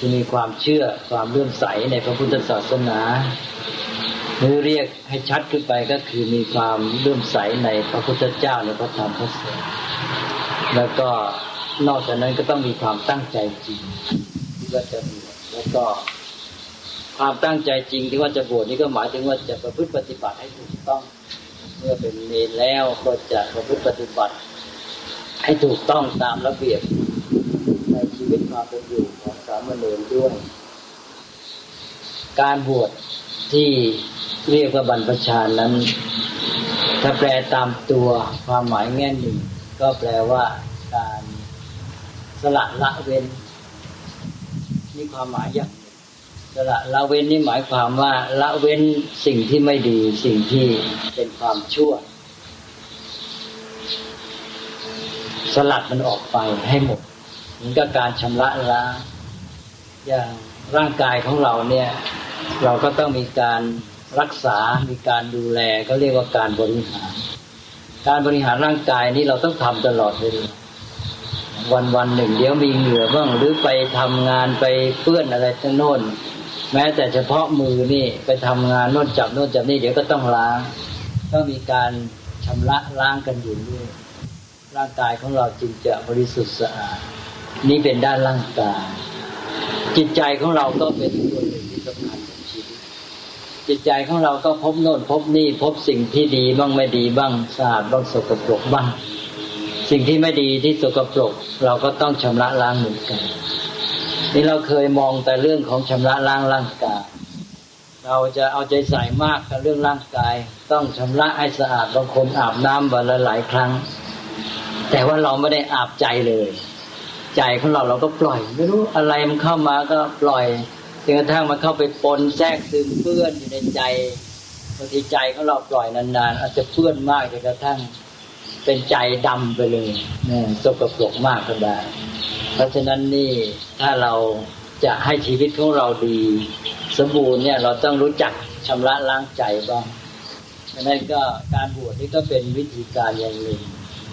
ที่มีความเชื่อความเลื่อมใสในพระพุทธศาสนาหรือเรียกให้ชัดขึ้นไปก็คือมีความเลื่อมใสในพระพุทธเจ้าในพระธรรมพระสงฆ์แล้วก็นอกจากนั้นก็ต้องมีความตั้งใจจริงที่ว่าจะบวชแล้วก็ ความตั้งใจจริงที่ว่าจะบวชนี่ก็หมายถึงว่าจะประพฤติปฏิบัติให้ถูกต้องเมื่อเป็นเนรแล้วก็จะประพฤติปฏิบัติ ให้ถูกต้องตามระเบียบ วิตความเป็นอยู่ของสามเณรด้วย การบวชที่เรียกว่าบรรพชานั้น ถ้าแปลตามตัวความหมายแง่หนึ่ง ก็แปลว่าการสละละเว้นนี่ความหมายอย่างหนึ่งสละละเว้นนี่หมายความว่าละเว้นสิ่งที่ไม่ดีสิ่งที่เป็นความชั่ว สลัดมันออกไปให้หมด เหมือนกับการชำระล้างอย่างร่างกายของเราเนี่ย เราก็ต้องมีการรักษา มีการดูแลก็เรียกว่าการบริหาร การบริหารร่างกายนี้เราต้องทำตลอดเลาวันวันหนึ่ง เดี๋ยวมีเหงื่อบ้างหรือไปทำงานไปเปื้อนอะไรทั้งโน้นแม้แต่เฉพาะมือนี่ไปทำงานโน้นจับโน้นจับนี่เดี๋ยวก็ต้องล้างต้องมีการชำระล้างกันอยู่เรื่อยร่างกายของเราจึงจะบริสุทธิ์สะอาด นี่เป็นด้านร่างกาย จิตใจของเราก็เป็นส่วนหนึ่งที่สำคัญของชีวิตจิตใจของเราก็พบโน่นพบนี่พบสิ่งที่ดีบ้างไม่ดีบ้างสะอาดบ้างสกปรกบ้าง สิ่งที่ไม่ดีที่สกปรก เราก็ต้องชำระล้างเหมือนกันนี่เราเคยมองแต่เรื่องของชำระล้างร่างกาย เราจะเอาใจใส่มากกับเรื่องร่างกาย ต้องชำระให้สะอาดบางคนอาบน้ำวันละหลายครั้ง แต่ว่าเราไม่ได้อาบใจเลย ใจของเราเราก็ปล่อย ไม่รู้อะไรมันเข้ามาก็ปล่อยจนกระทั่งมันเข้าไปปนแทรกซึมเปื้อนอยู่ในใจบางทีใจของเราปล่อยนานๆ อาจจะเปื้อนมากจนกระทั่งเป็นใจดำไปเลยเนี่ยสกปรกมากก็ได้เพราะฉะนั้นนี่ถ้าเราจะให้ชีวิตของเราดี สมบูรณ์เนี่ยเราต้องรู้จักชำระล้างใจบ้างนั้นก็การบวชนี่ก็เป็นวิธีการอย่างหนึ่ง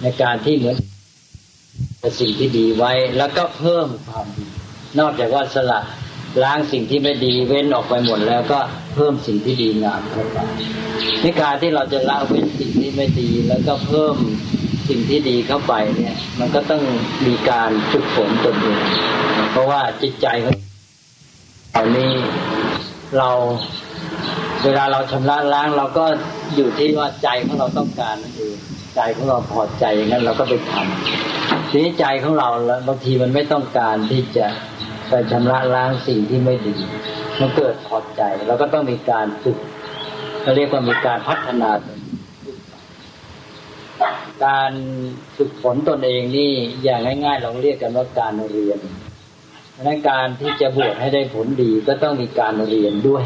ในการที่เหมือน สิ่งที่ดีไว้แล้วก็เพิ่มความดี นอกจากว่าสละล้างสิ่งที่ไม่ดีเว้นออกไปหมดแล้วก็เพิ่มสิ่งที่ดีงามเข้าไปในการที่เราจะละเว้นสิ่งที่ไม่ดี แล้วก็เพิ่มสิ่งที่ดีเข้าไปเนี่ย มันก็ต้องมีการฝึกฝนตนเองเพราะว่าจิตใจของเรานี้เราเวลาเราชำระล้างเราก็อยู่ที่ว่าใจของเราต้องการนั่นเอง ใจของเราพอใจอย่างนั้นเราก็ไปทำทีนี้ใจของเราแล้วบางทีมันไม่ต้องการที่จะไปชำระล้างสิ่งที่ไม่ดี มันเกิดพอใจเราก็ต้องมีการฝึกเราเรียกว่ามีการพัฒนาการฝึกฝนตนเองนี่อย่างง่ายๆ เราเรียกกันว่าการเรียนดังนั้นการที่จะบวชให้ได้ผลดีก็ต้องมีการเรียนด้วย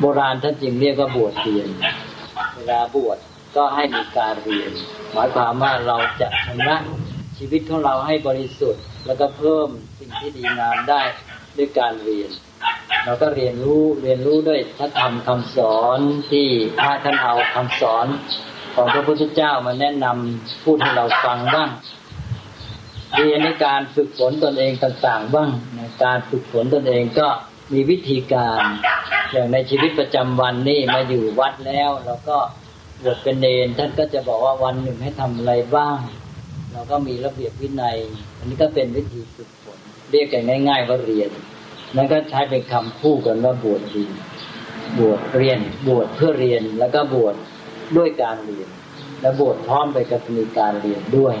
โบราณท่านจึงเรียกว่าบวชเรียน เวลาบวช ก็ให้มีการเรียน หมายความว่าเราจะชำระชีวิตของเราให้บริสุทธิ์ แล้วก็เพิ่มสิ่งที่ดีงามได้ด้วยการเรียน เราก็เรียนรู้เรียนรู้ด้วยพระธรรมคำสอนที่พระท่านเอาคำสอนของพระพุทธเจ้ามาแนะนำพูดให้เราฟังบ้างเรียนในการฝึกฝนตนเองต่างๆ บ้างในการฝึกฝนตนเองก็มีวิธีการ อย่างในชีวิตประจำวันนี่มาอยู่วัดแล้วเราก็ บวชเป็นเนรท่านก็จะบอกว่าวันหนึ่งให้ทำอะไรบ้าง เราก็มีระเบียบวินัย อันนี้ก็เป็นวิธีฝึกฝนเรียกกันง่าย ๆ ว่าเรียนนั่นก็ใช้เป็นคำคู่กันว่าบวชดีบวชเรียน บวชเพื่อเรียนแล้วก็บวชด้วยการเรียน และบวชพร้อมไปกับมีการเรียนด้วย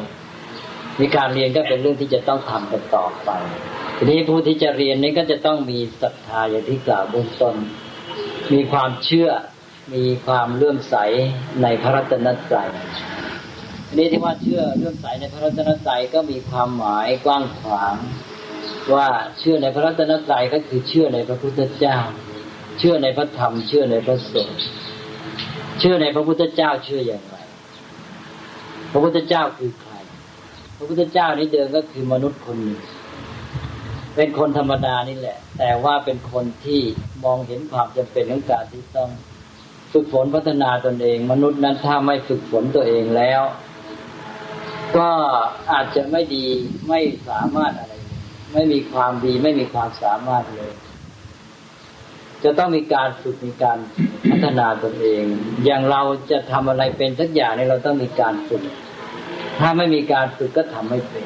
มีการเรียนก็เป็นเรื่องที่จะต้องทำกันต่อไปทีนี้ผู้ที่จะเรียนนี้ก็จะต้องมีศรัทธาอย่างที่กล่าวเบื้องต้น มีความเชื่อ มีความเลื่อมใสในพระรัตนตรัยนี้ที่ว่าเชื่อเลื่อมใสในพระรัตนตรัยก็มีความหมายกว้างขวาง ว่าเชื่อในพระรัตนตรัยก็คือเชื่อในพระพุทธเจ้า เชื่อในพระธรรม เชื่อในพระสงฆ์เชื่อในพระพุทธเจ้าเชื่ออย่างไร พระพุทธเจ้าคือใคร พระพุทธเจ้านี้เดิมก็คือมนุษย์คนหนึ่ง เป็นคนธรรมดานี่แหละ แต่ว่าเป็นคนที่มองเห็นความจำเป็นของการที่ต้อง ฝึกฝนพัฒนาตนเอง มนุษย์นั้นถ้าไม่ฝึกฝนตัวเองแล้ว ก็อาจจะไม่ดีไม่สามารถอะไร ไม่มีความดีไม่มีความสามารถเลย จะต้องมีการฝึกมีการพัฒนาตนเอง อย่างเราจะทำอะไรเป็นสักอย่างนี่เราต้องมีการฝึก ถ้าไม่มีการฝึกก็ทำไม่เป็น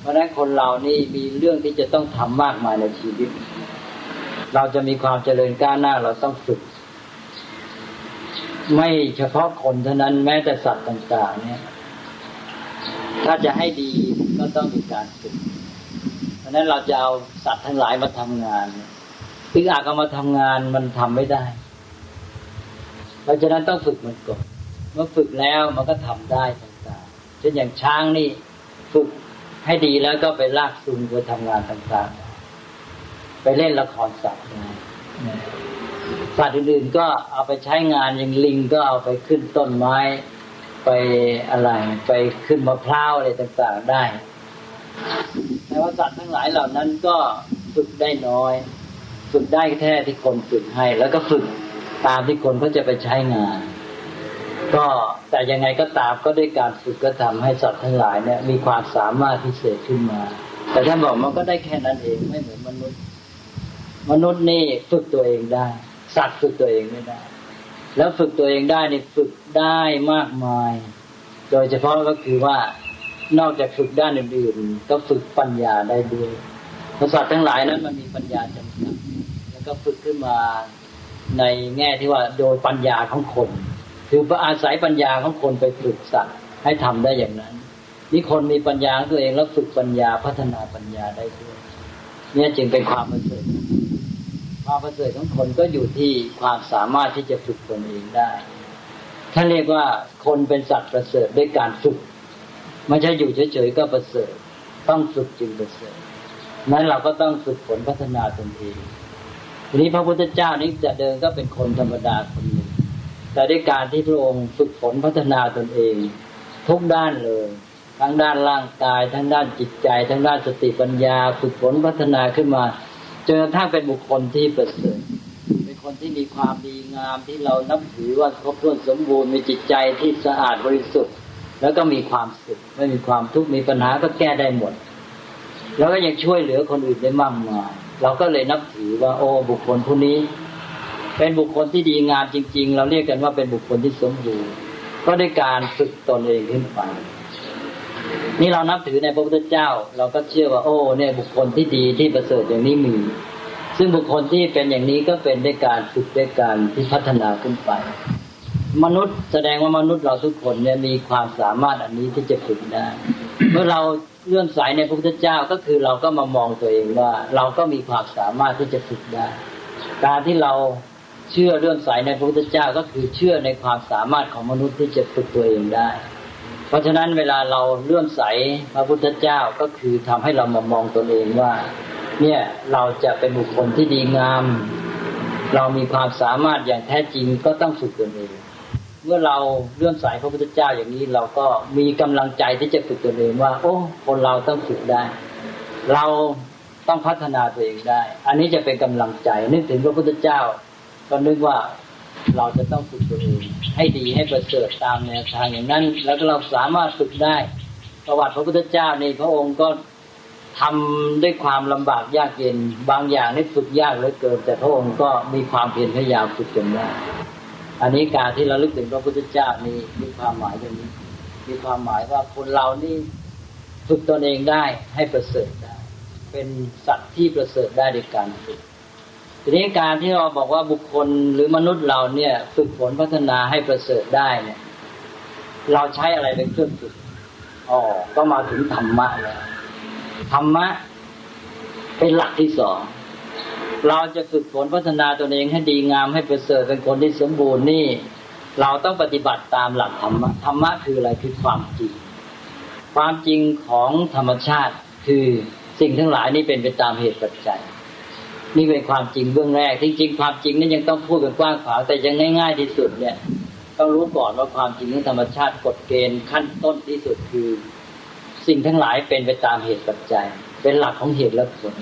เพราะฉะนั้นคนเรานี่มีเรื่องที่จะต้องทำมากมายในชีวิต เราจะมีความเจริญก้าวหน้าเราต้องฝึก ไม่เฉพาะคนเท่านั้นแม้แต่สัตว์ต่าง ๆ เนี่ย ถ้าจะให้ดีก็ต้องมีการฝึกเพราะฉะนั้นเราจะเอาสัตว์ทั้งหลายมาทำงานถึงอาจเอามาทำงานมันทำไม่ได้ เพราะฉะนั้นต้องฝึกมันก่อนเมื่อฝึกแล้วมันก็ทำได้ต่างๆเช่นอย่างช้างนี่ฝึกให้ดีแล้วก็ไปลากซูงไปทำงานต่างๆ ไปเล่นละครสัตว์ สัตว์อื่นๆก็เอาไปใช้งานอย่างลิงก็เอาไปขึ้นต้นไม้ ไปอะไร ไปขึ้นมะพร้าวอะไรต่างๆได้ แต่ว่าสัตว์ทั้งหลายเหล่านั้นก็ฝึกได้น้อย ฝึกได้แค่ที่คนฝึกให้ แล้วก็ฝึกตามที่คนเขาจะไปใช้งาน ก็แต่ยังไงก็ตามก็ด้วยการฝึกก็ทำให้สัตว์ทั้งหลายเนี่ย มีความสามารถพิเศษขึ้นมา แต่ท่านบอกมันก็ได้แค่นั้นเองไม่เหมือนมนุษย์ มนุษย์นี่ฝึกตัวเองได้ สัตว์ฝึกตัวเองไม่ได้ แล้วฝึกตัวเองได้นี่ฝึกได้มากมาย โดยเฉพาะก็คือว่านอกจากฝึกด้านอื่นๆ ก็ฝึกปัญญาได้ด้วยพระสัตว์ทั้งหลายนั้นมันมีปัญญาจำกัดแล้วก็ฝึกขึ้นมาในแง่ที่ว่าโดยปัญญาของคน คืออาศัยปัญญาของคนไปฝึกสัตว์ให้ทำได้อย่างนั้น นี่คนมีปัญญาตัวเองแล้วฝึกปัญญาพัฒนาปัญญาได้ด้วยเนี่ยจึงเป็นความประเสริฐ ความประเสริฐของคนก็อยู่ที่ความสามารถที่จะฝึกตนเองได้ท่านเรียกว่าคนเป็นสัตว์ประเสริฐด้วยการฝึกไม่ใช่อยู่เฉยๆก็ประเสริฐ ต้องฝึกจึงประเสริฐนั้นเราก็ต้องฝึกฝนพัฒนาตนเองทีนี้พระพุทธเจ้านี้จะเดินก็เป็นคนธรรมดาคนหนึ่งแต่ด้วยการที่พระองค์ฝึกฝนพัฒนาตนเอง ทุกด้านเลย ทั้งด้านร่างกาย ทั้งด้านจิตใจ ทั้งด้านสติปัญญา ฝึกฝนพัฒนาขึ้นมา จนกระทั่งเป็นบุคคลที่ประเสริฐเป็นคนที่มีความดีงามที่เรานับถือว่าครบถ้วนสมบูรณ์มีจิตใจที่สะอาดบริสุทธิ์ แล้วก็มีความสุขไม่มีความทุกข์มีปัญหาก็แก้ได้หมด แล้วก็ยังช่วยเหลือคนอื่นได้มากมายเราก็เลยนับถือว่า โอ้บุคคลผู้นี้ เป็นบุคคลที่ดีงามจริง ๆ เราเรียกกันว่าเป็นบุคคลที่สมบูรณ์ก็ได้การฝึกตนเองขึ้นไป นี่เรานับถือในพระพุทธเจ้า เราก็เชื่อว่าโอ้เนี่ยบุคคลที่ดีที่ประเสริฐอย่างนี้มี ซึ่งบุคคลที่เป็นอย่างนี้ก็เป็นด้วยการฝึกด้วยการที่พัฒนาขึ้นไป มนุษย์แสดงว่ามนุษย์เราทุกคนเนี่ยมีความสามารถอันนี้ที่จะฝึกได้ เมื่อเราเลื่อมใสในพระพุทธเจ้าก็คือเราก็มามองตัวเองว่า เราก็มีความสามารถที่จะฝึกได้ การที่เราเชื่อเลื่อมใสในพระพุทธเจ้าก็คือเชื่อในความสามารถของมนุษย์ที่จะฝึกตัวเองได้ เพราะฉะนั้นเวลาเราเลื่อมใสพระพุทธเจ้าก็คือทำให้เรามามองตนเองว่า เนี่ยเราจะเป็นบุคคลที่ดีงาม เรามีความสามารถอย่างแท้จริงก็ต้องฝึกตนเอง เมื่อเราเลื่อมใสพระพุทธเจ้าอย่างนี้เราก็มีกำลังใจที่จะฝึกตนเองว่า โอ้คนเราต้องฝึกได้ เราต้องพัฒนาตัวเองได้ อันนี้จะเป็นกำลังใจ นึกถึงพระพุทธเจ้า ก็นึกว่า เราจะต้องฝึกตัวเองให้ดีให้ประเสริฐตามแนวทางอย่างนั้น แล้วก็เราสามารถฝึกได้ ประวัติพระพุทธเจ้านี่พระองค์ก็ทำด้วยความลำบากยากเย็น บางอย่างนี่ฝึกยากเหลือเกิน แต่พระองค์ก็มีความเพียรพยายามฝึกจนได้อันนี้การที่เราลึกถึงพระพุทธเจ้านี่มีความหมายอย่างนี้ มีความหมายว่าคนเรานี่ฝึกตนเองได้ให้ประเสริฐได้ เป็นสัตว์ที่ประเสริฐได้ในการฝึก ทีนี้การที่เราบอกว่าบุคคลหรือมนุษย์เราเนี่ย ฝึกฝนพัฒนาให้ประเสริฐได้เนี่ย เราใช้อะไรเป็นเครื่องฝึกอ๋อก็มาถึงธรรมะแล้วธรรมะเป็นหลักที่สองเราจะฝึกฝนพัฒนาตัวเองให้ดีงามให้ประเสริฐเป็นคนที่สมบูรณ์นี่ เราต้องปฏิบัติตามหลักธรรมะธรรมะคืออะไรคือความจริง ความจริงของธรรมชาติคือสิ่งทั้งหลายนี่เป็นไปตามเหตุปัจจัย นี่เป็นความจริงเบื้องแรกจริงๆความจริงนี่ยังต้องพูดกันกว้างขวางแต่ยังง่าย ๆ ที่สุดเนี่ยต้องรู้ก่อนว่าความจริงของธรรมชาติกฎเกณฑ์ขั้นต้นที่สุดคือ สิ่งทั้งหลายเป็นไปตามเหตุปัจจัย เป็นหลักของเหตุและผล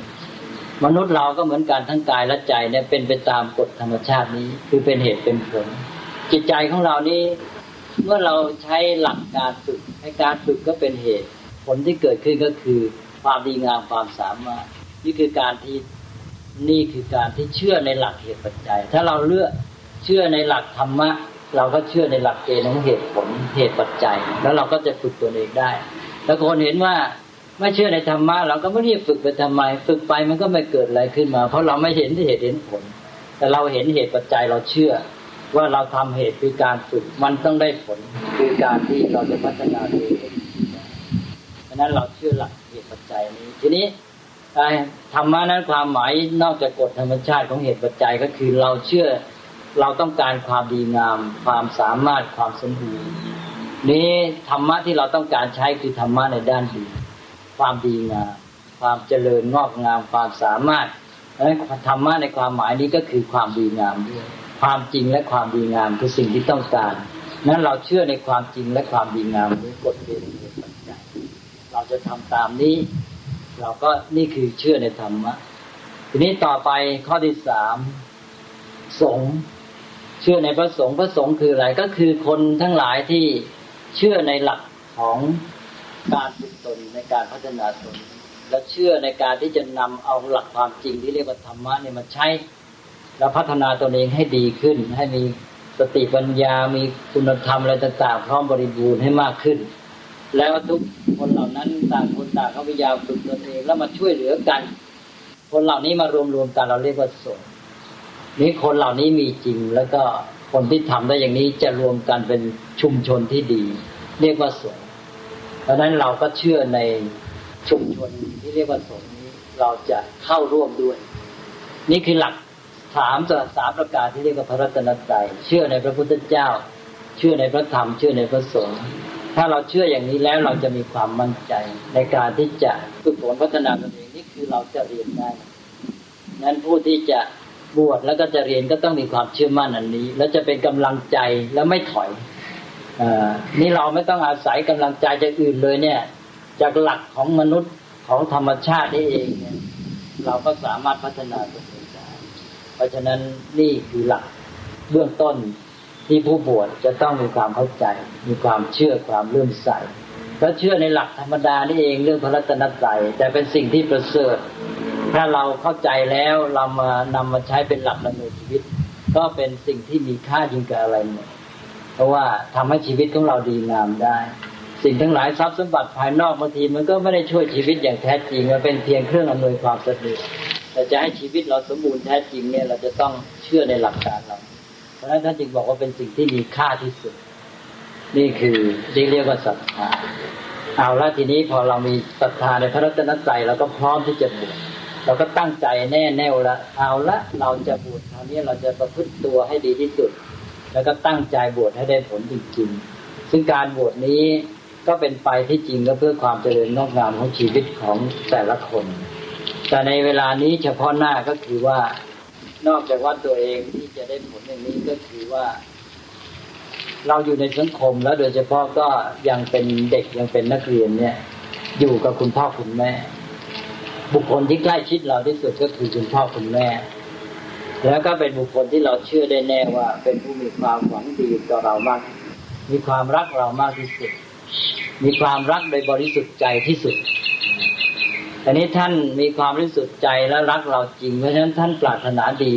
มนุษย์เราก็เหมือนกันทั้งกายและใจเนี่ยเป็นไปตามกฎธรรมชาตินี้ คือเป็นเหตุเป็นผล จิตใจของเรานี้เมื่อเราใช้หลักการฝึกให้การฝึกก็เป็นเหตุ ผลที่เกิดขึ้นก็คือความดีงามความสามารถนี่คือการที่ นี่คือการที่เชื่อในหลักเหตุปัจจัย ถ้าเราเลือกเชื่อในหลักธรรมะ เราก็เชื่อในหลักเกณฑ์ของเหตุผลเหตุปัจจัย แล้วเราก็จะฝึกตัวเองได้ แล้วคนเห็นว่าไม่เชื่อในธรรมะเราก็ไม่ได้ฝึกไปทำไม ฝึกไปมันก็ไม่เกิดอะไรขึ้นมา เพราะเราไม่เห็นที่เหตุเห็นผล แต่เราเห็นเหตุปัจจัยเราเชื่อ ว่าเราทำเหตุคือการฝึกมันต้องได้ผลคือการที่เราจะพัฒนาตัวเองเพราะฉะนั้นเราเชื่อหลักเหตุปัจจัยนี้ทีนี้ ธรรมะนั้นความหมายนอกจากกฎธรรมชาติของเหตุปัจจัยก็คือเราเชื่อเราต้องการความดีงาม ความสามารถความสมบูรณ์นี้ธรรมะที่เราต้องการใช้คือธรรมะในด้านดี ความดีงาม ความเจริญงอกงาม ความสามารถนั้นธรรมะในความหมายนี้ก็คือความดีงามด้วยความจริงและความดีงามคือสิ่งที่ต้องการ นั้นเราเชื่อในความจริงและความดีงามด้วยกฎเกณฑ์เหตุปัจจัยเราจะทำตามนี้ เราก็นี่คือเชื่อในธรรมะ ทีนี้ต่อไปข้อที่สามสงเชื่อในพระสงฆ์พระสงฆ์คืออะไรก็คือคนทั้งหลายที่เชื่อในหลักของการฝึกตนในการพัฒนาตน และเชื่อในการที่จะนำเอาหลักความจริงที่เรียกว่าธรรมะเนี่ยมาใช้ แล้วพัฒนาตนเองให้ดีขึ้น ให้มีสติปัญญา มีคุณธรรมอะไรต่างๆพร้อมบริบูรณ์ให้มากขึ้น แล้วทุกคนเหล่านั้นต่างคนต่างเขาพยายามฝึกตนเองแล้วมาช่วยเหลือกัน คนเหล่านี้มารวมๆกันเราเรียกว่าสงฆ์นี้คนเหล่านี้มีจริงแล้วก็คนที่ทำได้อย่างนี้จะรวมกันเป็นชุมชนที่ดี เรียกว่าสงฆ์เพราะฉะนั้นเราก็เชื่อในชุมชนที่เรียกว่าสงฆ์นี้เราจะเข้าร่วมด้วย นี่คือหลักสามต่อสามประการที่เรียกว่าพระรัตนตรัยเชื่อในพระพุทธเจ้า เชื่อในพระธรรม เชื่อในพระสงฆ์ ถ้าเราเชื่ออย่างนี้แล้วเราจะมีความมั่นใจ ในการที่จะฝึกฝนพัฒนาตนเองนี่คือเราจะเรียนได้นั้นผู้ที่จะบวชแล้วก็จะเรียนก็ต้องมีความเชื่อมั่นอันนี้ แล้วจะเป็นกำลังใจแล้วไม่ถอยอานี่เราไม่ต้องอาศัยกำลังใจจากอื่นเลยเนี่ย จากหลักของมนุษย์ของธรรมชาตินี่เองเนี่ยเราก็สามารถพัฒนาตัวเองได้เพราะฉะนั้นนี่คือหลักเบื้องต้น ที่ผู้บวชจะต้องมีความเข้าใจ มีความเชื่อความเลื่อมใสถ้าเชื่อในหลักธรรมดานี่เองเรื่องพระรัตนตรัยแต่เป็นสิ่งที่ประเสริฐ ถ้าเราเข้าใจแล้วเรามานำมาใช้เป็นหลักดำเนินชีวิต ก็เป็นสิ่งที่มีค่ายิ่งกว่าอะไรหมดเพราะว่าทำให้ชีวิตของเราดีงามได้ สิ่งทั้งหลายทรัพย์สมบัติภายนอกบางทีมันก็ไม่ได้ช่วยชีวิตอย่างแท้จริงมันเป็นเพียงเครื่องอำนวยความสะดวกแต่จะให้ชีวิตเราสมบูรณ์แท้จริงเนี่ยเราจะต้องเชื่อในหลักการเรา ราะฉะนั้นท่านจึงบอกว่าเป็นสิ่งที่มีค่าที่สุด นี่คือที่เรียกว่าศรัทธาเอาละทีนี้พอเรามีศรัทธาในพระรัตนตรัยเราก็พร้อมที่จะบวชเราก็ตั้งใจแน่แน่วละเอาละเราจะบวชคราวนี้เราจะประพฤติตัวให้ดีที่สุด แล้วก็ตั้งใจบวชให้ได้ผลจริงๆซึ่งการบวชนี้ก็เป็นไปที่จริงก็เพื่อความเจริญงอกงามของชีวิตของแต่ละคน แต่ในเวลานี้เฉพาะหน้าก็คือว่า นอกจากว่าตัวเองที่จะได้ผลอย่างนี้ก็คือว่า เราอยู่ในสังคมแล้วโดยเฉพาะก็ยังเป็นเด็กยังเป็นนักเรียนเนี่ย อยู่กับคุณพ่อคุณแม่ บุคคลที่ใกล้ชิดเราที่สุดก็คือคุณพ่อคุณแม่ แล้วก็เป็นบุคคลที่เราเชื่อได้แน่ว่า เป็นผู้มีความหวังดีต่อเรามาก มีความรักเรามากที่สุด มีความรักโดยบริสุทธิ์ใจที่สุด อันนี้ท่านมีความบริสุทธิ์ใจและรักเราจริง เพราะฉะนั้นท่านปรารถนาดี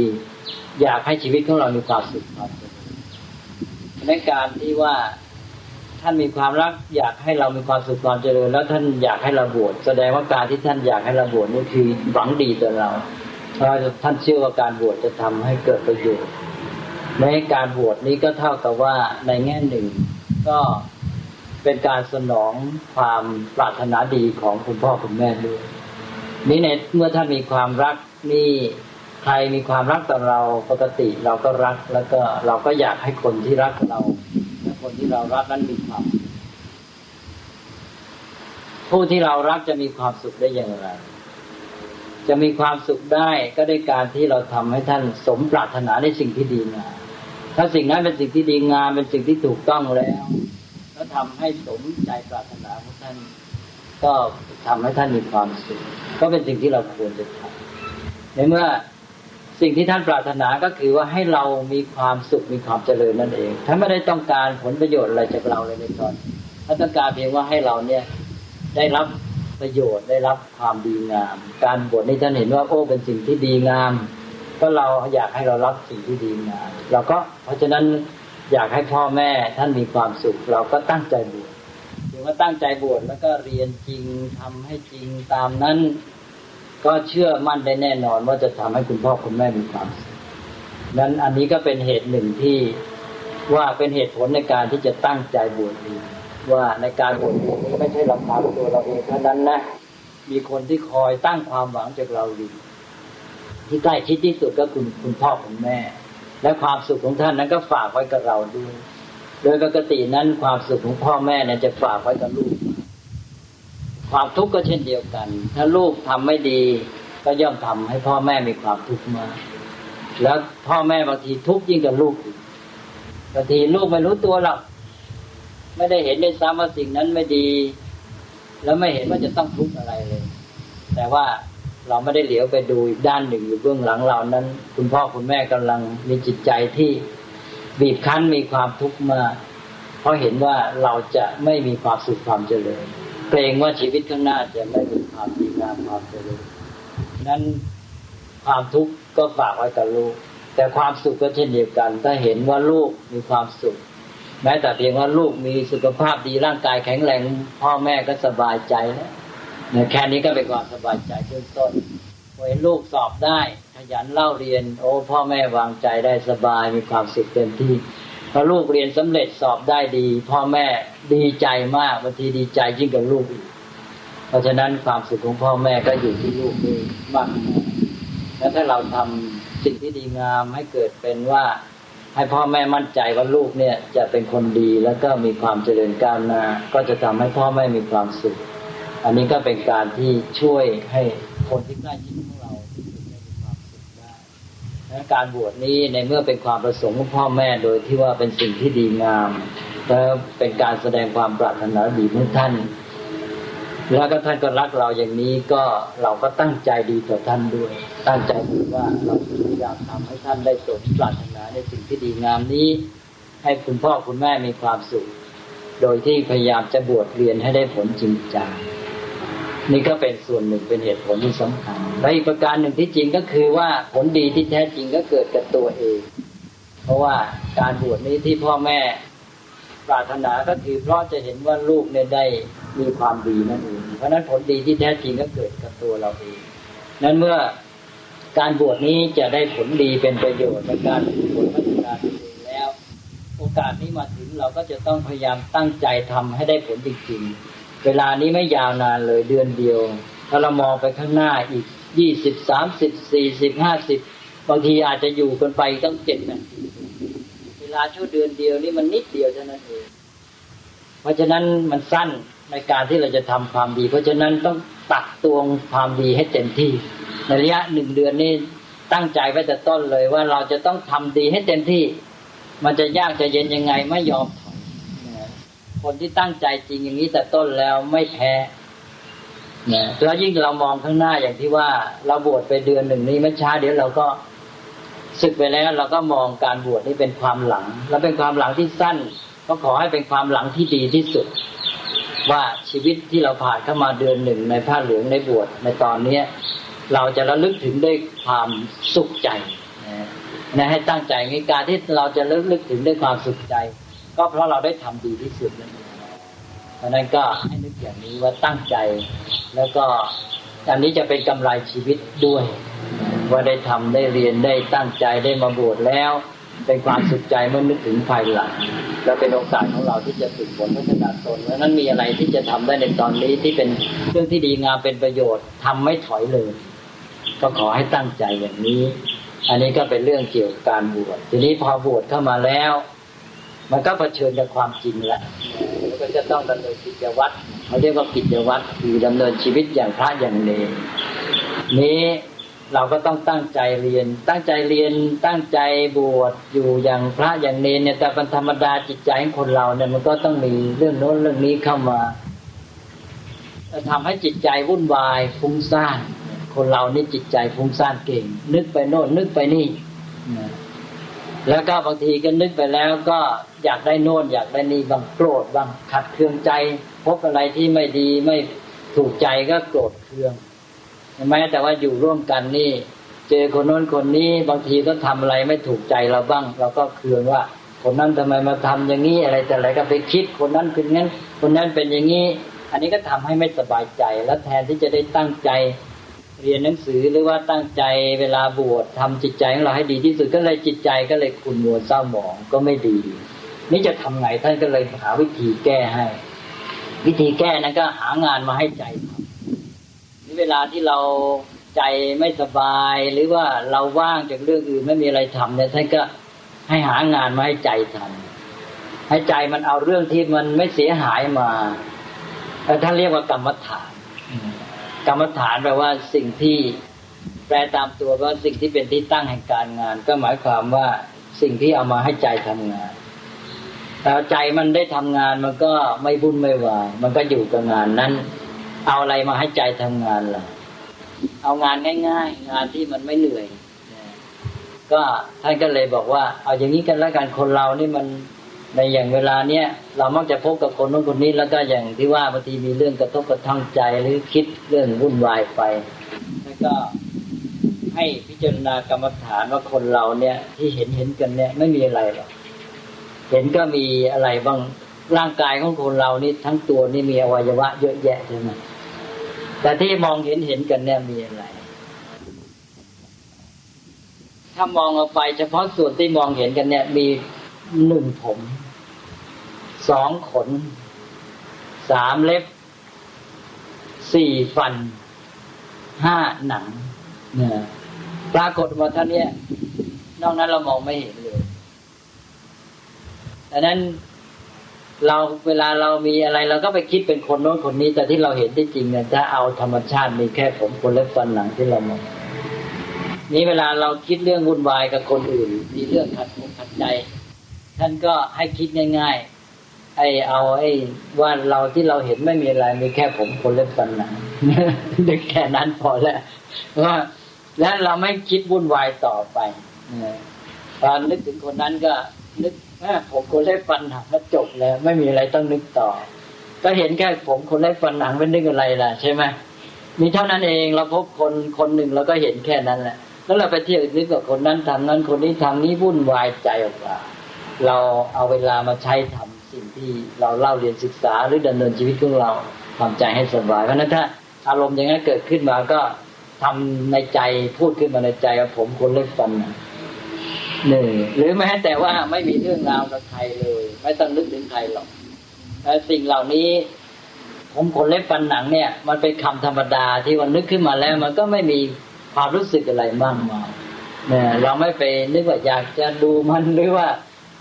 อยากให้ชีวิตของเรามีความสุขความสุขในการที่ว่าท่านมีความรัก อยากให้เรามีความสุขความเจริญ แล้วท่านอยากให้เราบวชแสดงว่าการที่ท่านอยากให้เราบวชนี่คือหวังดีต่อเราเพราะท่านเชื่อว่าการบวชจะทำให้เกิดประโยชน์ในการบวชนี้ก็เท่ากับว่าในแง่หนึ่งก็เป็นการสนองความปรารถนาดีของคุณพ่อคุณแม่ด้วย นี้ในเมื่อท่านมีความรักนี่ใครมีความรักต่อเราปกติเราก็รัก แล้วก็เราก็อยากให้คนที่รักเราและคนที่เรารักนั้นมีความสุขผู้ที่เรารักจะมีความสุขได้อย่างไร จะมีความสุขได้ก็ได้การที่เราทำให้ท่านสมปรารถนาในสิ่งที่ดีงามถ้าสิ่งนั้นเป็นสิ่งที่ดีงามเป็นสิ่งที่ถูกต้องแล้วแล้วทำให้สมใจปรารถนาของท่านก็ ทำให้ท่านมีความสุขก็เป็นสิ่งที่เราควรจะทำในเมื่อสิ่งที่ท่านปรารถนาก็คือว่าให้เรามีความสุขมีความเจริญนั่นเองท่านไม่ได้ต้องการผลประโยชน์อะไรจากเราเลยในตอนท่านต้องการเพียงว่าให้เราเนี่ยได้รับประโยชน์ได้รับความดีงาม การบวชนี่ท่านเห็นว่าโอ้เป็นสิ่งที่ดีงาม ก็เราอยากให้เรารับสิ่งที่ดีงามเราก็เพราะฉะนั้นอยากให้พ่อแม่ท่านมีความสุข เราก็ตั้งใจบวช ถึงว่าตั้งใจบวชแล้วก็เรียนจริงทำให้จริงตามนั้น ก็เชื่อมั่นได้แน่นอนว่าจะทำให้คุณพ่อคุณแม่มีความสุขนั้นอันนี้ก็เป็นเหตุหนึ่งที่ว่าเป็นเหตุผลในการที่จะตั้งใจบวชเองว่าในการบวชนี้ไม่ใช่ลำพังตัวเราเองเท่านั้นนะ มีคนที่คอยตั้งความหวังจากเราอยู่ที่ใกล้ชิดที่สุดก็คุณคุณพ่อคุณแม่ และความสุขของท่านนั้นก็ฝากไว้กับเราด้วย โดยปกตินั้นความสุขของพ่อแม่เนี่ยจะฝากไว้กับลูก ความทุกข์ก็เช่นเดียวกัน ถ้าลูกทำไม่ดี ก็ย่อมทำให้พ่อแม่มีความทุกข์มากแล้วพ่อแม่บางทีทุกข์ยิ่งกับลูกบางทีลูกไม่รู้ตัวหรอกไม่ได้เห็นได้ซ้ำว่าสิ่งนั้นไม่ดี แล้วไม่เห็นว่าจะต้องทุกข์อะไรเลย แต่ว่าเราไม่ได้เหลียวไปดูอีกด้านหนึ่งอยู่เบื้องหลังเรานั้น คุณพ่อคุณแม่กำลังมีจิตใจที่ บีบคั้นมีความทุกข์มาก เพราะเห็นว่าเราจะไม่มีความสุขความเจริญเกรงว่าชีวิตข้างหน้าจะไม่มีความดีงามความเจริญนั้นความทุกข์ก็ฝากไว้กับลูก แต่ความสุขก็เช่นเดียวกัน ถ้าเห็นว่าลูกมีความสุข แม้แต่เพียงว่าลูกมีสุขภาพดีร่างกายแข็งแรง พ่อแม่ก็สบายใจแล้วเนี่ยแค่นี้ก็เป็นความสบายใจเบื้องต้นพอเห็นลูกสอบได้ ขยันเล่าเรียน โอ้พ่อแม่วางใจได้สบายมีความสุขเต็มที่พอลูกเรียนสำเร็จสอบได้ดี พ่อแม่ดีใจมากบางทีดีใจยิ่งกับลูกอีกเพราะฉะนั้นความสุขของพ่อแม่ก็อยู่ที่ลูกนี่มากแล้วถ้าเราทำสิ่งที่ดีงามให้เกิดเป็นว่าให้พ่อแม่มั่นใจว่าลูกเนี่ยจะเป็นคนดีแล้วก็มีความเจริญก้าวหน้าก็จะทำให้พ่อแม่มีความสุข อันนี้ก็เป็นการที่ช่วยให้คนที่ใกล้ชิดได้มีความสุขได้ และการบวชนี้ในเมื่อเป็นความประสงค์ของพ่อแม่โดยที่ว่าเป็นสิ่งที่ดีงามและเป็นการแสดงความปรารถนาดีของท่าน แล้วก็ท่านก็รักเราอย่างนี้ก็เราก็ตั้งใจดีต่อท่านด้วย ตั้งใจดีว่าเราพยายามทำให้ท่านได้สมปรารถนาในสิ่งที่ดีงามนี้ ให้คุณพ่อคุณแม่มีความสุข โดยที่พยายามจะบวชเรียนให้ได้ผลจริงจัง นี่ก็เป็นส่วนหนึ่งเป็นเหตุผลที่สำคัญและอีกประการหนึ่งที่จริงก็คือว่าผลดีที่แท้จริงก็เกิดกับตัวเอง เพราะว่าการบวชนี้ที่พ่อแม่ปรารถนาก็คือเพราะจะเห็นว่าลูกเนี่ยได้มีความดีนั่นเองเพราะนั้นผลดีที่แท้จริงก็เกิดกับตัวเราเองนั้นเมื่อการบวชนี้จะได้ผลดีเป็นประโยชน์ในการฝึกฝนพัฒนาตัวเองแล้ว โอกาสนี้มาถึงเราก็จะต้องพยายามตั้งใจทำให้ได้ผลจริงๆ เวลานี้ไม่ยาวนานเลยเดือนเดียว ถ้าเรามองไปข้างหน้าอีกยี่สิบสามสิบสี่สิบห้าสิบบางทีอาจจะอยู่กันไปตั้งเจ็ดนาทีเวลาชั่วเดือนเดียวนี่มันนิดเดียวเท่านั้นเองเพราะฉะนั้นมันสั้นในการที่เราจะทำความดี เพราะฉะนั้นต้องตักตวงความดีให้เต็มที่ ในระยะหนึ่งเดือนนี้ตั้งใจไว้แต่ต้นเลยว่าเราจะต้องทำดีให้เต็มที่ มันจะยากจะเย็นยังไงไม่ยอม คนที่ตั้งใจจริงอย่างนี้แต่ต้นแล้วไม่แพ้นะแล้วยิ่งเรามองข้างหน้าอย่างที่ว่า เราบวชไปเดือนหนึ่งนี้ไม่ช้าเดี๋ยวเราก็ศึกไปแล้ว เราก็มองการบวชนี่เป็นความหลัง และเป็นความหลังที่สั้น ก็ขอให้เป็นความหลังที่ดีที่สุด ว่าชีวิตที่เราผ่านเข้ามาเดือนหนึ่งในผ้าเหลืองในบวชในตอนเนี้ยเราจะระลึกถึงด้วยความสุขใจนะนะให้ตั้งใจในการที่เราจะระลึกถึงด้วยความสุขใจ ก็เพราะเราได้ทำดีที่สุดนั่นเองเพราะนั้นก็ให้นึกอย่างนี้ว่าตั้งใจ แล้วก็อันนี้จะเป็นกำไรชีวิตด้วย ว่าได้ทำได้เรียนได้ตั้งใจได้มาบวชแล้ว เป็นความสุขใจเมื่อนึกถึงภายหลังและเป็นโอกาสของเราที่จะฝึกฝนพัฒนาตนเพราะนั้นมีอะไรที่จะทำได้ในตอนนี้ที่เป็นเรื่องที่ดีงามเป็นประโยชน์ทำไม่ถอยเลย ก็ขอให้ตั้งใจอย่างนี้ อันนี้ก็เป็นเรื่องเกี่ยวกับการบวชทีนี้พอบวชเข้ามาแล้ว มันก็เผชิญกับความจริงแล้วก็จะต้องดำเนินกิจวัตรเขาเรียกว่ากิจวัตรคือดำเนินชีวิตอย่างพระอย่างเนรนี้เราก็ต้องตั้งใจเรียน ตั้งใจเรียน ตั้งใจบวชอยู่อย่างพระอย่างเนรเนี่ย แต่เป็นธรรมดาจิตใจของคนเราเนี่ยมันก็ต้องมีเรื่องโน้นเรื่องนี้เข้ามาทำให้จิตใจวุ่นวายฟุ้งซ่าน คนเรานี่จิตใจฟุ้งซ่านเก่ง นึกไปโน่นนึกไปนี่นะ แล้วก็บางทีก็นึกไปแล้วก็อยากได้โน่นอยากได้นี่บางโกรธบางขัดเคืองใจ พบอะไรที่ไม่ดีไม่ถูกใจก็โกรธเคืองใช่ไหมแต่ว่าอยู่ร่วมกันนี่ เจอคนโน้นคนนี้บางทีก็ทำอะไรไม่ถูกใจเราบ้าง เราก็เคืองว่า คนนั้นทำไมมาทำอย่างนี้อะไรแต่อะไรก็ไปคิดคนนั้นเป็นงั้น คนนั้นเป็นอย่างนี้ อันนี้ก็ทำให้ไม่สบายใจ แล้วแทนที่จะได้ตั้งใจ เรียนหนังสือหรือว่าตั้งใจเวลาบวชทำจิตใจของเราให้ดีที่สุดก็เลยจิตใจก็เลยขุ่นมัวเศร้าหมองก็ไม่ดี นี่จะทำไงท่านก็เลยหาวิธีแก้ให้ วิธีแก้นั้นก็หางานมาให้ใจทำนี่เวลาที่เราใจไม่สบาย หรือว่าเราว่างจากเรื่องอื่นไม่มีอะไรทำเนี่ยท่านก็ให้หางานมาให้ใจทำให้ใจมันเอาเรื่องที่มันไม่เสียหายมาแล้วท่านเรียกว่ากรรมฐาน กรรมฐานแปลว่าสิ่งที่แปลตามตัวว่าสิ่งที่เป็นที่ตั้งแห่งการงาน ก็หมายความว่าสิ่งที่เอามาให้ใจทำงานแต่ใจมันได้ทำงานมันก็ไม่บุ่นไม่วายมันก็อยู่กับงานนั้น เอาอะไรมาให้ใจทำงานล่ะ เอางานง่าย ๆ งานที่มันไม่เหนื่อย ก็ท่านก็เลยบอกว่า เอาอย่างนี้กันแล้วกันคนเรานี่มัน ในอย่างเวลาเนี้ยเรามักจะพบกับคนนู้นคนนี้แล้วก็อย่างที่ว่าบางทีมีเรื่องกระทบกระทั่งใจหรือคิดเรื่องวุ่นวายไป แล้วก็ให้พิจารณากรรมฐานว่าคนเราเนี่ย ที่เห็นเห็นกันเนี่ยไม่มีอะไรหรอกเห็นก็มีอะไรบ้างร่างกายของคนเรานี่ทั้งตัวนี่มีอวัยวะเยอะแยะใช่ไหมแต่ที่มองเห็นเห็นกันเนี่ยมีอะไร ถ้ามองออกไปเฉพาะส่วนที่มองเห็นกันเนี่ยมีหนึ่งผม สองขน สามเล็บ สี่ฟัน ห้าหนังเนี่ยปรากฏว่าท่านเนี่ยนอกนั้นเรามองไม่เห็นเลยดังนั้นเราเวลาเรามีอะไรเราก็ไปคิดเป็นคนโน้นคนนี้ แต่ที่เราเห็นที่จริงเนี่ยถ้าเอาธรรมชาติมีแค่ผมคนเล็บฟันหนังที่เรามองนี้เวลาเราคิดเรื่องวุ่นวายกับคนอื่น มีเรื่องขัดอกขัดใจ ท่านก็ให้คิดง่าย ๆ ไอ้เอาไอ้ว่าเราที่เราเห็นไม่มีอะไรมีแค่ผมคนเล็บฟันหนังนึกแค่นั้นพอแล้วว่าแล้วเราไม่คิดวุ่นวายต่อไปตอนนึกถึงคนนั้นก็ นึกแม่ผมคนเล็บฟันหนังแล้วจบแล้ว ไม่มีอะไรต้องนึกต่อ ก็เห็นแค่ผมคนเล็บฟันหนังไม่นึกอะไรล่ะใช่ไหมมีเท่านั้นเองเราพบคนคนหนึ่งเราก็เห็นแค่นั้นแหละแล้วเราไปเที่ยวนึกกับคนนั้นทำนั้นคนนี้ทำนี้วุ่นวายใจออกมาเราเอาเวลามาใช้ทำ สิ่งที่เราเล่าเรียนศึกษาหรือดำเนินชีวิตของเราทำใจให้สบายเพราะนั้นถ้าอารมณ์อย่างนั้นเกิดขึ้นมาก็ทำในใจพูดขึ้นมาในใจว่าผมคนเล็กฟันหนึ่งหรือแม้แต่ว่าไม่มีเรื่องราวกับใครเลย ไม่ต้องนึกถึงใครหรอกแต่สิ่งเหล่านี้ผมคนเล็บฟันหนังเนี่ย มันเป็นคำธรรมดาที่วันนึกขึ้นมาแล้ว มันก็ไม่มีความรู้สึกอะไรมากมายเนี่ยเราไม่ไปนึกว่าอยากจะดูมันหรือว่า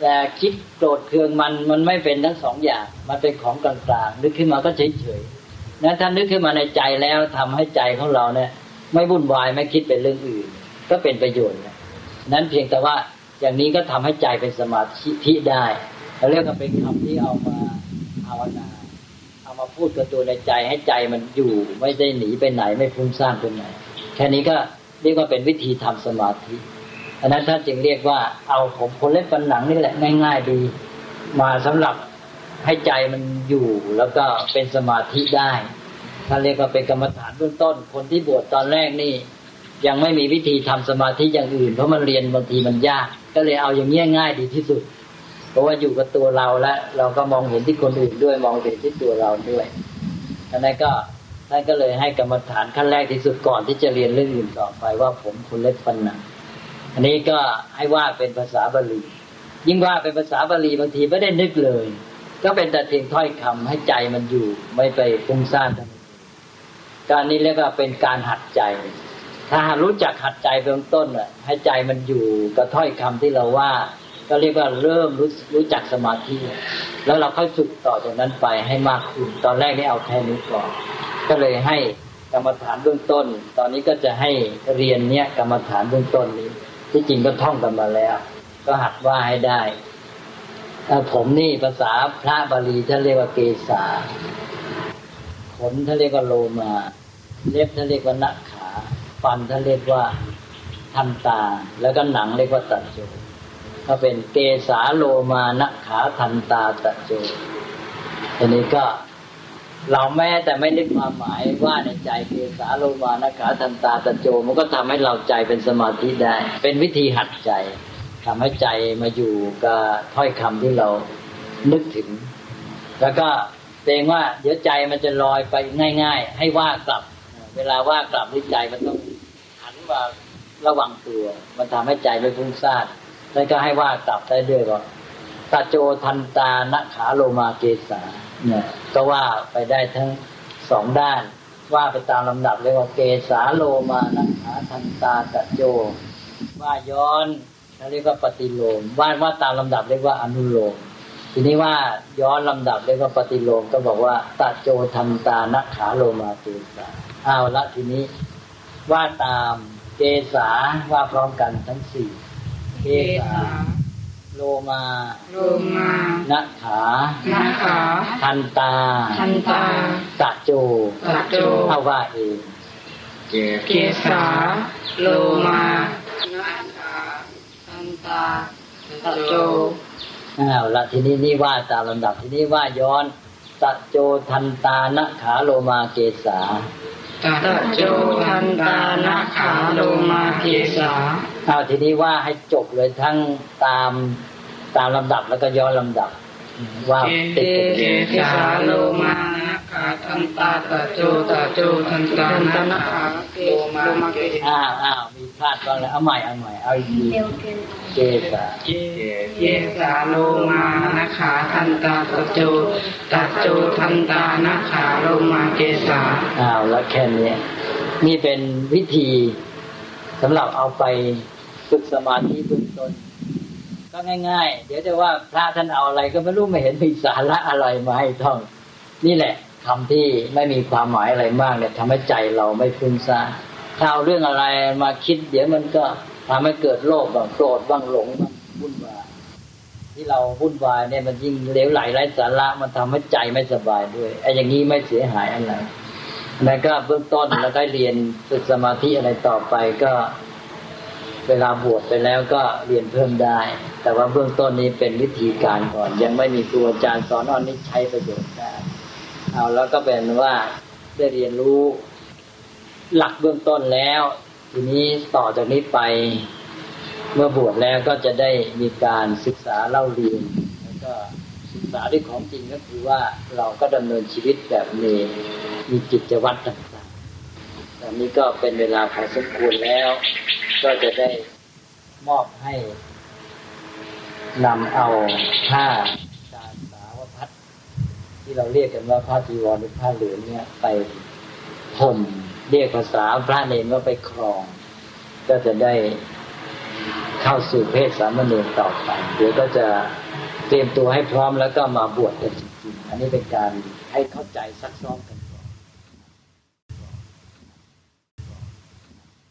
แต่คิดโกรธเคืองมันมันไม่เป็นทั้งสองอย่าง มันเป็นของกลางๆนึกขึ้นมาก็เฉยๆนะถ้านึกขึ้นมาในใจแล้วทำให้ใจของเราเนี่ย ไม่วุ่นวายไม่คิดเป็นเรื่องอื่น ก็เป็นประโยชน์นะนั้นเพียงแต่ว่าอย่างนี้ก็ทำให้ใจเป็นสมาธิได้เราเรียกว่าเป็นคำที่เอามาภาวนาเอามาพูดกับตัวในใจให้ใจมันอยู่ ไม่ได้หนีไปไหนไม่ฟุ้งซ่านไปไหนแค่นี้ก็เรียกว่าเป็นวิธีทำสมาธิ อันนั้นท่านจึงเรียกว่าเอาผมคนเล่นฟันหนังนี่แหละง่าย ๆ ดี มาสำหรับให้ใจมันอยู่แล้วก็เป็นสมาธิได้ท่านเรียกว่าเป็นกรรมฐานเบื้องต้น คนที่บวชตอนแรกนี่ ยังไม่มีวิธีทำสมาธิอย่างอื่น เพราะมันเรียนบางทีมันยาก ก็เลยเอาอย่างเงี้ยง่ายดีที่สุด เพราะว่าอยู่กับตัวเราแล้วเราก็มองเห็นที่คนอื่นด้วยมองเห็นที่ตัวเราด้วยอันนั้นก็ท่านก็เลยให้กรรมฐานขั้นแรกที่สุดก่อนที่จะเรียนเรื่องอื่นต่อไปว่าผมคนเล็กฟันหนัง อันนี้ก็ให้ว่าเป็นภาษาบาลียิ่งว่าเป็นภาษาบาลีบางทีไม่ได้นึกเลย ก็เป็นแต่เพียงถ้อยคำให้ใจมันอยู่ ไม่ไปฟุ้งซ่านการนี้เรียกว่าเป็นการหัดใจ ถ้ารู้จักหัดใจเบื้องต้นอะให้ใจมันอยู่กับถ้อยคำที่เราว่า ก็เรียกว่าเริ่มรู้รู้จักสมาธิแล้วเราค่อยฝึกต่อจากนั้นไปให้มากขึ้นตอนแรกนี่เอาแค่นี้ก่อนก็เลยให้กรรมฐานเบื้องต้น ตอนนี้ก็จะให้เรียนเนี้ยกรรมฐานเบื้องต้นนี้ ที่จริงก็ท่องกันมาแล้ว ก็หัดว่าให้ได้ผมนี่ภาษาพระบาลีท่านเรียกว่าเกษาขนท่านเรียกว่าโลมา เล็บท่านเรียกว่านักขาฟันท่านเรียกว่าทันตา แล้วก็หนังเรียกว่าตัดโจก็เป็นเกษาโลมานักขาทันตาตัดโจอันนี้ก็ เราแม้แต่ไม่ได้ความหมายว่าในใจเกสาโลมานะขาทันตาตะโจมันก็ทำให้เราใจเป็นสมาธิได้ เป็นวิธีหัดใจทำให้ใจมาอยู่กับถ้อยคำที่เรานึกถึง แล้วก็เกรงว่าเดี๋ยวใจมันจะลอยไปง่าย ๆ ให้ว่ากลับ เวลาว่ากลับที่ใจมันต้องหันมาระวังตัว มันทำให้ใจไม่ฟุ้งซ่านแล้วก็ให้ว่ากลับได้ด้วยว่าตาโจทันตานะขาโลมาเกสา นี่ยก็ว่าไปได้ทั้งสองด้าน ว่าไปตามลำดับเลยกว่าเกสาโลมานะขาทันตาตะโจ ว่าย้อนเขาเรียกว่าปฏิโลมว่าว่าตามลำดับเรียกว่าอนุโลมทีนี้ว่าย้อนลำดับเรียกว่าปฏิโลมก็บอกว่าตะโจทันตานะขาโลมาเกสาเอาละทีนี้ ว่าตามเกสาว่าพร้อมกันทั้งสี่เกสา โลมาโลมานะขานาขาทันตา ทันตาตะโจตะโจเอาว่าเองเกสาโลมานาขาทันตาตะโจอ้าวละทีนี้นี่ว่าตามลำดับทีนี้ว่าย้อนตะโจทันตานะขาโลมาเกสา ตโจทันตานาขาโลมาเกสาเอาทีนี้ว่าให้จบเลยทั้งตามตามลำดับแล้วก็ย้อนลำดับ ว่าเกติดกันเกสาโลมานาขาทันตาตะโจตะโจทันตานาขาโลมาเกสาอ้าวอ้าวมีพลาดบ้างแล้วเอาใหม่เอาใหม่เอาอีกเกสาเยสาโลมานะขาทันตาตะโจตะโจทันตานะขาโลมาเกสาอ้าวแล้วแค่นี้นี่เป็นวิธีสำหรับเอาไปฝึกสมาธิเบื้องต้น ก็ง่าย ๆ เดี๋ยวจะว่าพระท่านเอาอะไรก็ไม่รู้ไม่เห็นมีสาระอะไรมาให้ท่อง นี่แหละคำที่ไม่มีความหมายอะไรมากเนี่ยทำให้ใจเราไม่ฟุ้งซ่านถ้าเอาเรื่องอะไรมาคิด เดี๋ยวมันก็ทำให้เกิดโลภบ้างโกรธบ้างหลงบ้างวุ่นวายที่เราวุ่นวายเนี่ยมันยิ่งเลวไหลไร้สาระมันทำให้ใจไม่สบายด้วยไอ้อย่างนี้ไม่เสียหายอะไรแล้วก็เบื้องต้นแล้วก็เรียนฝึกสมาธิอะไรต่อไปก็เวลาบวชไปแล้วก็เรียนเพิ่มได้ แต่ว่าเบื้องต้นนี้เป็นวิธีการก่อน ยังไม่มีครูอาจารย์สอนอันนี้ใช้ประโยชน์ได้เอาแล้วก็เป็นว่าได้เรียนรู้หลักเบื้องต้นแล้ว ทีนี้ต่อจากนี้ไปเมื่อบวชแล้วก็จะได้มีการศึกษาเล่าเรียนแล้วก็ศึกษาด้วยของจริงก็คือว่าเราก็ดำเนินชีวิตแบบนี้มีกิจวัตรต่างๆตอนนี้ก็เป็นเวลาพอสมควรแล้ว ก็จะได้มอบให้ นำเอาผ้าการสาวพัดที่เราเรียกกันว่าผ้าจีวรหรือผ้าเหลืองเนี่ยไปห่มเรียกภาษาพระเนรว่าไปครอง ก็จะได้เข้าสู่เพศสามเณรต่อไปเดี๋ยวก็จะเตรียมตัวให้พร้อมแล้วก็มาบวชกันจริงๆอันนี้เป็นการให้เข้าใจซักซ้อมกัน